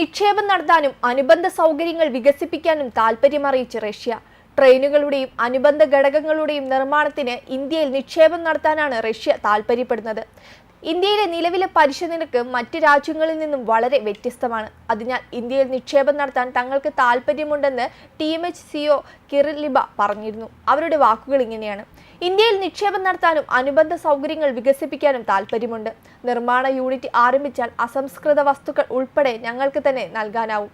നിക്ഷേപം നടത്താനും അനുബന്ധ സൗകര്യങ്ങൾ വികസിപ്പിക്കാനും താൽപ്പര്യമറിയിച്ച് റഷ്യ. ട്രെയിനുകളുടെയും അനുബന്ധ ഘടകങ്ങളുടെയും നിർമ്മാണത്തിന് ഇന്ത്യയിൽ നിക്ഷേപം നടത്താനാണ് റഷ്യ താൽപ്പര്യപ്പെടുന്നത് ഇന്ത്യയിലെ നിലവിലെ പലിശ നിരക്ക് മറ്റ് രാജ്യങ്ങളിൽ നിന്നും വളരെ വ്യത്യസ്തമാണ്. അതിനാൽ ഇന്ത്യയിൽ നിക്ഷേപം നടത്താൻ തങ്ങൾക്ക് താൽപ്പര്യമുണ്ടെന്ന് ടി എം എച്ച് സിഒ കിറിലിബ പറഞ്ഞിരുന്നു. അവരുടെ വാക്കുകൾ ഇങ്ങനെയാണ്. ഇന്ത്യയിൽ നിക്ഷേപം നടത്താനും അനുബന്ധ സൗകര്യങ്ങൾ വികസിപ്പിക്കാനും താൽപ്പര്യമുണ്ട്. നിർമ്മാണ യൂണിറ്റ് ആരംഭിച്ചാൽ അസംസ്കൃത വസ്തുക്കൾ ഉൾപ്പെടെ ഞങ്ങൾക്ക് തന്നെ നൽകാനാവും.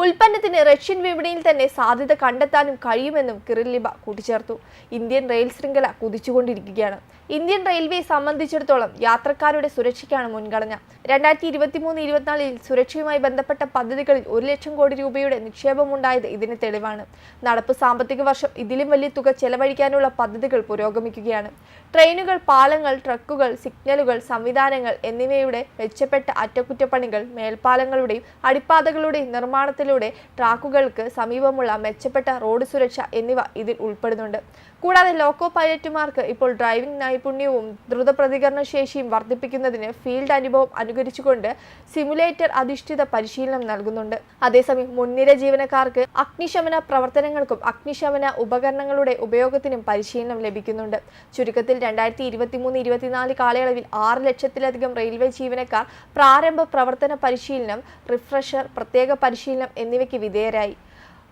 ഉൽപ്പന്നത്തിന് റഷ്യൻ വിപണിയിൽ തന്നെ സാധ്യത കണ്ടെത്താനും കഴിയുമെന്നും കിറിലിബ കൂട്ടിച്ചേർത്തു. ഇന്ത്യൻ റെയിൽ ശൃംഖല കുതിച്ചുകൊണ്ടിരിക്കുകയാണ്. ഇന്ത്യൻ റെയിൽവേ സംബന്ധിച്ചിടത്തോളം യാത്രക്കാരുടെ സുരക്ഷയ്ക്കാണ് മുൻഗണന. രണ്ടായിരത്തി ഇരുപത്തി മൂന്ന് ഇരുപത്തിനാലിൽ സുരക്ഷയുമായി ബന്ധപ്പെട്ട പദ്ധതികളിൽ ഒരു ലക്ഷം കോടി രൂപയുടെ നിക്ഷേപമുണ്ടായത് ഇതിന് തെളിവാണ്. നടപ്പ് സാമ്പത്തിക വർഷം ഇതിലും വലിയ തുക ചെലവഴിക്കാനുള്ള പദ്ധതികൾ പുരോഗമിക്കുകയാണ്. ട്രെയിനുകൾ പാലങ്ങൾ ട്രക്കുകൾ സിഗ്നലുകൾ സംവിധാനങ്ങൾ എന്നിവയുടെ മെച്ചപ്പെട്ട അറ്റകുറ്റപ്പണികൾ മേൽപ്പാലങ്ങളുടെയും അടിപ്പാതകളുടെയും നിർമ്മാണത്തിലൂടെ ട്രാക്കുകൾക്ക് സമീപമുള്ള മെച്ചപ്പെട്ട റോഡ് സുരക്ഷ എന്നിവ ഇതിൽ ഉൾപ്പെടുന്നുണ്ട്. കൂടാതെ ലോക്കോ പൈലറ്റുമാർക്ക് ഇപ്പോൾ ഡ്രൈവിംഗ് നൈപുണ്യവും ദ്രുത പ്രതികരണ ശേഷിയും വർദ്ധിപ്പിക്കുന്നതിന് ഫീൽഡ് അനുഭവം അനുകരിച്ചുകൊണ്ട് സിമുലേറ്റർ അധിഷ്ഠിത പരിശീലനം നൽകുന്നുണ്ട്. അതേസമയം മുൻനിര ജീവനക്കാർക്ക് അഗ്നിശമന പ്രവർത്തനങ്ങൾക്കും അഗ്നിശമന ഉപകരണങ്ങളുടെ ഉപയോഗത്തിനും പരിശീലനം ലഭിക്കുന്നുണ്ട്. ചുരുക്കത്തിൽ രണ്ടായിരത്തി ഇരുപത്തി മൂന്ന് ഇരുപത്തിനാല് കാലയളവിൽ ആറ് ലക്ഷത്തിലധികം റെയിൽവേ ജീവനക്കാർ പ്രാരംഭ പ്രവർത്തന പരിശീലനം റിഫ്രഷർ പ്രത്യേക പരിശീലനം എന്നിവയ്ക്ക് വിധേയരായി.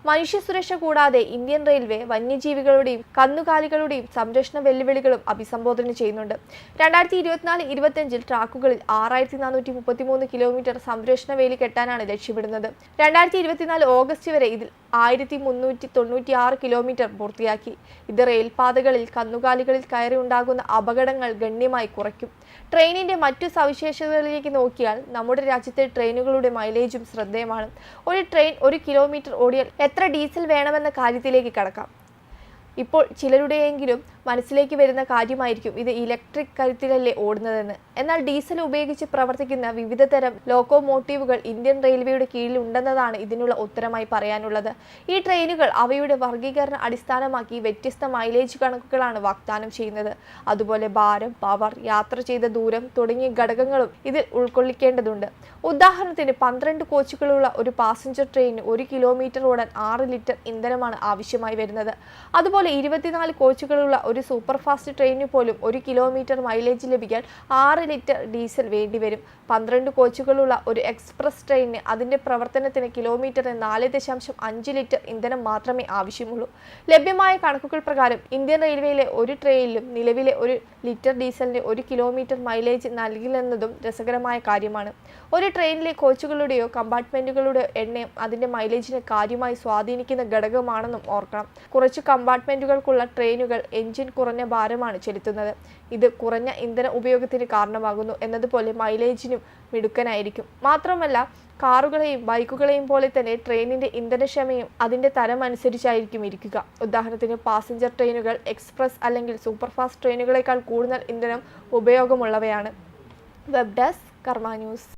മനുഷ്യ സുരക്ഷ കൂടാതെ ഇന്ത്യൻ റെയിൽവേ വന്യജീവികളുടെയും കന്നുകാലികളുടെയും സംരക്ഷണ വെല്ലുവിളികളും അഭിസംബോധന ചെയ്യുന്നുണ്ട്. രണ്ടായിരത്തി ഇരുപത്തിനാല് ഇരുപത്തിയഞ്ചിൽ ട്രാക്കുകളിൽ ആറായിരത്തി നാനൂറ്റി മുപ്പത്തിമൂന്ന് കിലോമീറ്റർ സംരക്ഷണ വേലി കെട്ടാനാണ് ലക്ഷ്യമിടുന്നത്. രണ്ടായിരത്തി ഇരുപത്തിനാല് ഓഗസ്റ്റ് വരെ ഇതിൽ ആയിരത്തി മുന്നൂറ്റി തൊണ്ണൂറ്റി ആറ് കിലോമീറ്റർ പൂർത്തിയാക്കി. ഇത് റെയിൽപാതകളിൽ കന്നുകാലികളിൽ കയറി ഉണ്ടാകുന്ന അപകടങ്ങൾ ഗണ്യമായി കുറയ്ക്കും. ട്രെയിനിന്റെ മറ്റു സവിശേഷതകളിലേക്ക് നോക്കിയാൽ നമ്മുടെ രാജ്യത്തെ ട്രെയിനുകളുടെ മൈലേജും ശ്രദ്ധേയമാണ്. ഒരു ട്രെയിൻ ഒരു കിലോമീറ്റർ ഓടിയാൽ എത്ര ഡീസൽ വേണമെന്ന കാര്യത്തിലേക്ക് കടക്കാം. ഇപ്പോൾ ചിലരുടെയെങ്കിലും മനസ്സിലേക്ക് വരുന്ന കാര്യമായിരിക്കും ഇത് ഇലക്ട്രിക് കരുത്തിലല്ലേ ഓടുന്നതെന്ന്. എന്നാൽ ഡീസൽ ഉപയോഗിച്ച് പ്രവർത്തിക്കുന്ന വിവിധ തരം ലോക്കോമോട്ടീവുകൾ ഇന്ത്യൻ റെയിൽവേയുടെ കീഴിൽ ഉണ്ടെന്നതാണ് ഇതിനുള്ള ഉത്തരമായി പറയാനുള്ളത്. ഈ ട്രെയിനുകൾ അവയുടെ വർഗീകരണ അടിസ്ഥാനമാക്കി വ്യത്യസ്ത മൈലേജ് കണക്കുകളാണ് വാഗ്ദാനം ചെയ്യുന്നത്. അതുപോലെ ഭാരം പവർ യാത്ര ചെയ്ത ദൂരം തുടങ്ങിയ ഘടകങ്ങളും ഇതിൽ ഉൾക്കൊള്ളിക്കേണ്ടതുണ്ട്. ഉദാഹരണത്തിന് പന്ത്രണ്ട് കോച്ചുകളുള്ള ഒരു പാസഞ്ചർ ട്രെയിനിന് ഒരു കിലോമീറ്റർ ഓടാൻ ആറ് ലിറ്റർ ഇന്ധനമാണ് ആവശ്യമായി വരുന്നത്. അതുപോലെ ഇരുപത്തിനാല് കോച്ചുകളുള്ള ഒരു സൂപ്പർ ഫാസ്റ്റ് ട്രെയിനിന് പോലും ഒരു കിലോമീറ്റർ മൈലേജ് ലഭിക്കാൻ ആറ് ലിറ്റർ ഡീസൽ വേണ്ടിവരും പന്ത്രണ്ട് കോച്ചുകളുള്ള ഒരു എക്സ്പ്രസ് ട്രെയിനിന് അതിന്റെ പ്രവർത്തനത്തിന് കിലോമീറ്ററിന് നാല് ദശാംശം അഞ്ച് ലിറ്റർ ഇന്ധനം മാത്രമേ ആവശ്യമുള്ളൂ. ലഭ്യമായ കണക്കുകൾ പ്രകാരം ഇന്ത്യൻ റെയിൽവേയിലെ ഒരു ട്രെയിനിലും നിലവിലെ ഒരു ലിറ്റർ ഡീസലിന് ഒരു കിലോമീറ്റർ മൈലേജ് നൽകില്ലെന്നതും രസകരമായ കാര്യമാണ്. ഒരു ട്രെയിനിലെ കോച്ചുകളുടെയോ കമ്പാർട്ട്മെന്റുകളുടെയോ എണ്ണയും അതിന്റെ മൈലേജിനെ കാര്യമായി സ്വാധീനിക്കുന്ന ഘടകമാണെന്നും ഓർക്കണം. കുറച്ച് കമ്പാർട്ട്മെന്റുകൾക്കുള്ള ട്രെയിനുകൾ എഞ്ചിൻ കുറഞ്ഞ ഭാരമാണ് ചെലുത്തുന്നത്. ഇത് കുറഞ്ഞ ഇന്ധന ഉപയോഗത്തിന് കാരണമാകുന്നു എന്നതുപോലെ മൈലേജിനും മിടുക്കനായിരിക്കും. മാത്രമല്ല കാറുകളെയും ബൈക്കുകളെയും പോലെ തന്നെ ട്രെയിനിന്റെ ഇന്ധനക്ഷമയും അതിന്റെ തരം അനുസരിച്ചായിരിക്കും ഇരിക്കുക. ഉദാഹരണത്തിന് പാസഞ്ചർ ട്രെയിനുകൾ എക്സ്പ്രസ് അല്ലെങ്കിൽ സൂപ്പർഫാസ്റ്റ് ട്രെയിനുകളേക്കാൾ കൂടുതൽ ഇന്ധനം ഉപയോഗമുള്ളവയാണ്. Web desk Karma news.